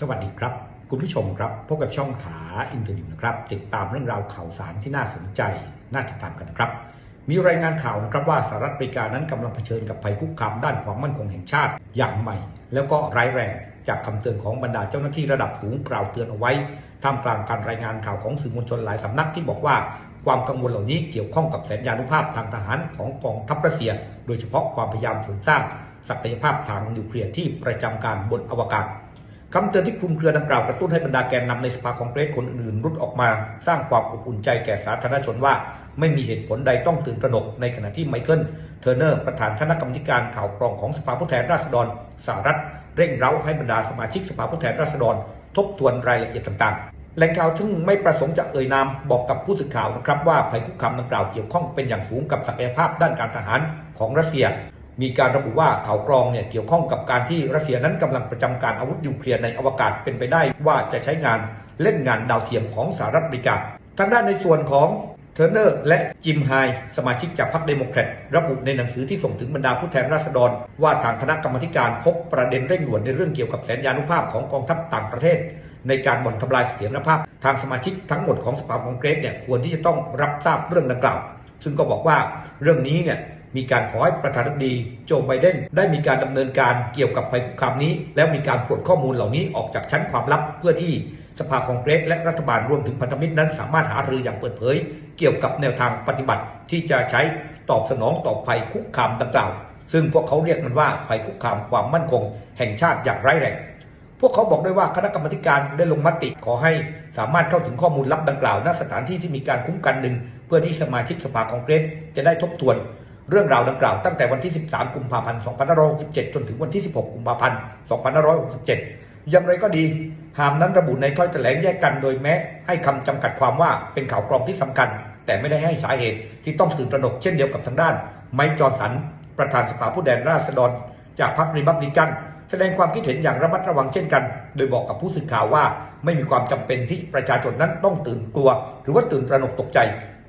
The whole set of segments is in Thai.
สวัสดีครับ คุณผู้ชมครับ พบกับช่องถาอินเทอร์นิวนะครับ ติดตามเรื่องราวข่าวสารที่น่าสนใจ น่าติดตามกันนะครับ มีรายงานข่าวนะครับว่าสหรัฐอเมริกานั้นกำลังเผชิญกับภัยคุกคามด้านความมั่นคงแห่งชาติอย่างใหม่ แล้วก็ร้ายแรงจากคำเตือนของบรรดาเจ้าหน้าที่ระดับสูงกล่าวเตือนเอาไว้ท่ามกลางการรายงานข่าวของสื่อมวลชนหลายสำนักที่บอกว่าความกังวลเหล่านี้เกี่ยวข้องกับแสนยานุภาพทางทหารของกองทัพรัสเซีย โดยเฉพาะความพยายามเสริมสร้างศักยภาพทางนิวเคลียร์ที่ประจำการบนอวกาศ คำเตือนที่คลุมเครือดังกล่าวกระตุ้นให้บรรดาแกนนำในสภาคองเกรสคนอื่นๆรุดออกมา สร้างความอบอุ่นใจแก่สาธารณชนว่า ไม่มีเหตุผลใดต้องตื่นตระหนกในขณะที่ไมเคิลเทอร์เนอร์ประธานคณะกรรมการข่าวกรองของสภาผู้แทนราษฎรสหรัฐ เร่งเร้าให้บรรดาสมาชิกสภาผู้แทนราษฎร ทบทวนรายละเอียดต่างๆแหล่งข่าวซึ่งไม่ประสงค์จะเอ่ยนามบอกกับผู้สื่อข่าวนะครับว่าภัยคุกคามดังกล่าวเกี่ยวข้องเป็นอย่างสูงกับศักยภาพด้านการทหารของรัสเซีย มีการระบุว่าข่าวกรองเนี่ยเกี่ยวข้องกับการที่รัสเซียนั้นกำลังประจำการอาวุธนิวเคลียร์ในอวกาศเป็นไปได้ว่าจะใช้งานเล่นงานดาวเทียมของสหรัฐอเมริกา ทางด้านในส่วนของเทอร์เนอร์และจิมไฮสมาชิกจากพรรคเดโมแครตระบุในหนังสือที่ส่งถึงบรรดาผู้แทนราษฎร ว่าทางคณะกรรมการพบประเด็นเร่งด่วนในเรื่องเกี่ยวกับแสนยานุภาพของกองทัพต่างประเทศ ในการบ่อนทำลายเสถียรภาพ ทางสมาชิกทั้งหมดของสภาคองเกรสเนี่ยควรที่จะต้องรับทราบเรื่องดังกล่าว ซึ่งก็บอกว่าเรื่องนี้เนี่ย มีการขอให้ประธานาธิบดีโจไบเดนได้มีการดำเนินการเกี่ยวกับภัยคุกคามนี้ แล้วมีการปลดข้อมูลเหล่านี้ออกจากชั้นความลับ เพื่อที่สภาคองเกรสและรัฐบาลรวมถึงพันธมิตรนั้น สามารถหารืออย่างเปิดเผย เกี่ยวกับแนวทางปฏิบัติที่จะใช้ตอบสนองต่อภัยคุกคามดังกล่าว ซึ่งพวกเขาเรียกมันว่าภัยคุกคามความมั่นคง แห่งชาติอย่างไร้แรงพวกเขาบอกด้วยว่าคณะกรรมการได้ลงมติขอให้สามารถเข้าถึงข้อมูลลับดังกล่าวณสถานที่ที่มีการคุ้มกันหนึ่ง เพื่อที่สมาชิกสภาคองเกรสจะได้ทบทวน เรื่องราวดังกล่าวตั้งแต่วันที่ 13 กุมภาพันธ์ 2567 จนถึงวันที่ 16 กุมภาพันธ์ 2567 อย่างไรก็ดี หามนั้นระบุในถ้อยแถลงแยกกันโดยแม้ให้คำจำกัดความว่าเป็นข่าวกรองที่สำคัญ แต่ไม่ได้ให้สาเหตุที่ต้องตื่นตระหนกเช่นเดียวกับทางด้าน ไมค์จอร์สัน ประธานสภาผู้แทนราษฎร จากพรรครีบับลิกันแสดงความคิดเห็นอย่างระมัดระวังเช่นกัน โดยบอกกับผู้สื่อข่าวว่า ไม่มีความจำเป็นที่ประชาชนนั้นต้องตื่นกลัว หรือว่าตื่นตระหนกตกใจ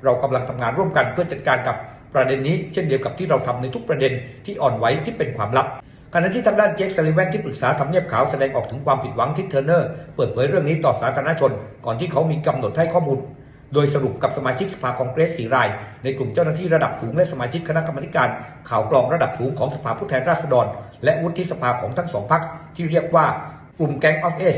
เรากำลังทำงานร่วมกันเพื่อจัดการกับ ประเด็นนี้เช่นเดียวกับที่เราทำในทุกประเด็นที่อ่อนไหวที่เป็นความลับขณะที่ทางด้านเจคซัลลิแวนที่ปรึกษาทำเนียบขาวแสดงออกถึงความผิดหวังที่เทอร์เนอร์เปิดเผยเรื่องนี้ต่อสาธารณชน ก่อนที่เขามีกำหนดให้ข้อมูล โดยสรุปกับสมาชิกสภาคองเกรสสี่ราย ในกลุ่มเจ้าหน้าที่ระดับสูงและสมาชิกคณะกรรมการ ข่าวกรองระดับสูงของสภาผู้แทนราษฎร และวุฒิสภาของทั้งสองพรรคที่เรียกว่ากลุ่มแก๊งออฟเอช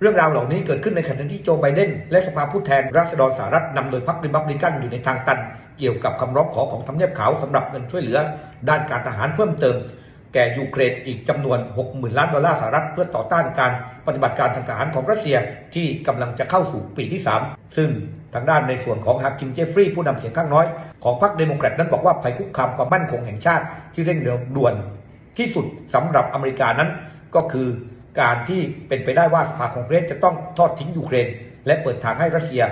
เรื่องราวเหล่านี้เกิดขึ้นในขณะที่โจไบเดนและสภาผู้แทนราษฎรสหรัฐนำโดยพรรคริพับลิกันอยู่ในทางตัน เกี่ยวกับคำร้องขอของทำเนียบขาวสำหรับเงินช่วยเหลือ ด้านการทหารเพิ่มเติม แก่ยูเครนอีกจำนวน 60,000 ล้านดอลลาร์สหรัฐเพื่อต่อต้านการปฏิบัติการทางทหารของรัสเซียที่กำลังจะเข้าสู่ปีที่ 3 ซึ่งทางด้านในส่วนของฮาคิมเจฟฟรีย์ผู้นำเสียงข้างน้อย ของพรรคเดโมแครตนั้นบอกว่าภัยคุกคามความมั่นคงแห่งชาติที่เร่งด่วนที่สุดสำหรับอเมริกานั้น ก็คือการที่เป็นไปได้ว่าสภาคองเกรสจะต้องทอดทิ้งยูเครน และเปิดทางให้รัสเซีย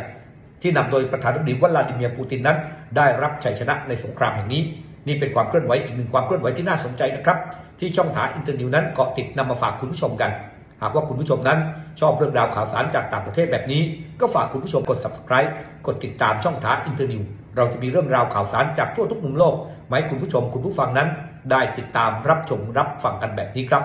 ที่นำโดยประธานาธิบดีวลาดิเมียร์ปูตินนั้น ได้รับชัยชนะในสงครามแห่งนี้ นี่เป็นความเคลื่อนไหวอีกหนึ่งความเคลื่อนไหวที่น่าสนใจนะครับ ที่ช่องถาอินเตอร์นิวนั้นเกาะติดนำมาฝากคุณผู้ชมกัน หากว่าคุณผู้ชมนั้นชอบเรื่องราวข่าวสารจากต่างประเทศแบบนี้ ก็ฝากคุณผู้ชมกด subscribe กดติดตามช่องถาอินเตอร์นิวเราจะมีเรื่องราวข่าวสารจากทั่วทุกมุมโลกมาให้คุณผู้ชมคุณผู้ฟังนั้น ได้ติดตามรับชมรับฟังกันแบบนี้ครับ